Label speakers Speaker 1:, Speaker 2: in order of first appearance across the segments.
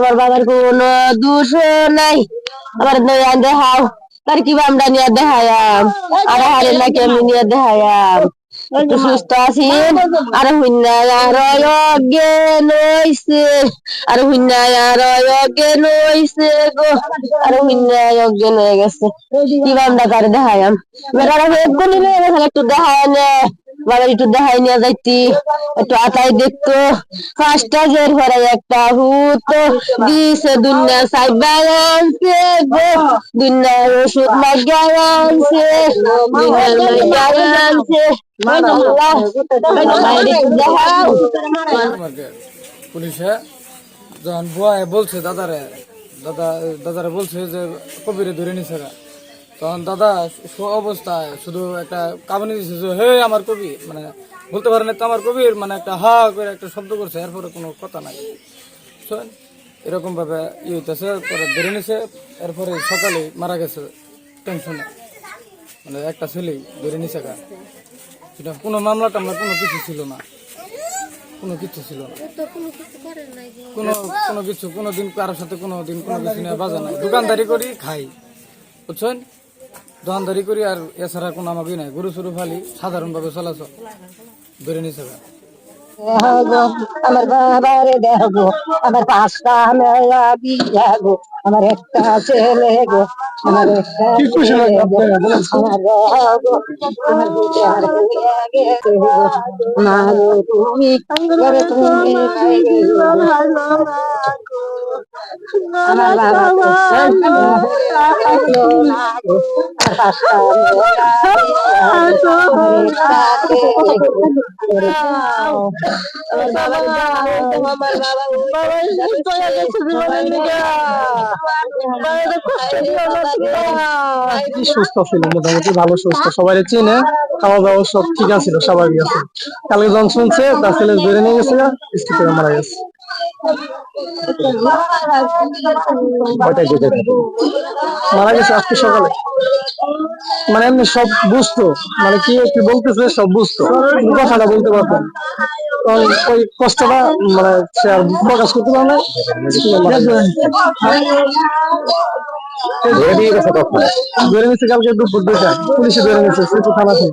Speaker 1: আমার বাবার কোনো দোষ নাই। আমার নয়া দেখাও। তার কি আমরা নিয়ে দেখায়াম? আর হারে নাকি আমি নিয়ে দেখায়াম? একটু সুস্থ আর হুন্না আর অজ্ঞান হইছে আর হুন্না আর অজ্ঞান হইছে গো। আর হুন্না অজ্ঞান হয়ে গেছে। কি আমরা তার দেখায়াম? বেটারা একটু দেখায় নে বাবার একটু দেখাই নিয়ে যাইতি। একটু আতাই দেখতো। পাঁচটা জের একটা হুত। দিছে দুনিয়া ওষুধ আনছে
Speaker 2: পুলিশে যখন বলছে দাদারে, দাদা, দাদারে বলছে যে কবিরে ধরে নিছে। তখন দাদা অবস্থায় শুধু একটা কাবানি দিছে যে, হে আমার কবি। মানে বলতে পারে না তো আমার কবির মানে একটা হা করে একটা শব্দ করছে, এরপরে কোনো কথা নাই। বুঝছেন? এরকম ভাবে ই হইতেছে, পরে ধরে নিছে, এরপরে সকালে মারা গেছে টেনশনে। মানে একটা ছেলেই ধরে নিছে গা। সেটা কোনো মামলা টামলা কোনো কিছু ছিল না। কোনো কিছু ছিল না। কোনো কোনো কিছু, কোনো দিন কারোর সাথে কোনো দিন কোনো কিছু নিয়ে বাজা নাই। দোকানদারি করি, খাই। বুঝছেন? দোকানদারি করি আর এছাড়া কোনো আমাকে নাই। গরু সরু ফালি সাধারণভাবে চলাচল। ধরে নিছে গা।
Speaker 1: আমার বাবারে দেখো আমার পাঁচটা মেয়া বিয়া গো আমার একটা ছেলে গো আমার একটা আমার তুমি তুমি আমার বাবা
Speaker 3: সুস্থ ছিল? মোটামুটি ভালো, সুস্থ। সবাই চিনে, খাওয়া দাওয়া সব ঠিক আছে স্বাভাবিক আছে। কালকে যখন শুনছে, তার ছেলে ধরে নিয়ে গেছে স্কুল মারা গেছে? মারা গেছে আজকে সকালে। মানে এমনি সব বুঝতো। মানে কি কি বলতেছে সব বুঝতো। কথাটা বলতে পারতো তখন ওই কষ্টটা মানে সে আর প্রকাশ করতে পারে ধরে কালকে দুপুর দুইটা। পুলিশে ধরে থানা থেকে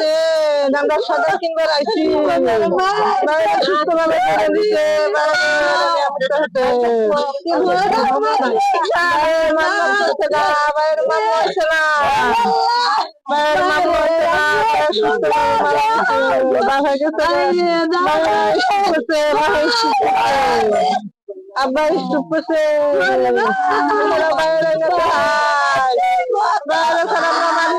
Speaker 1: গাঙ্গার সাদা কিনবে রাইছি বাইরে সুস্থ ভাবে ধরে দিছে বাইরে মামলা হচ্ছে না বাইরে মামলা হচ্ছে না সুস্থ ভাবে বাসায় গেছে বাসায় গেছে আব্বা স্টুপছে বাইরে ছাড়া আমরা মানি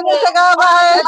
Speaker 1: বাইরে গেছে গা বাইরে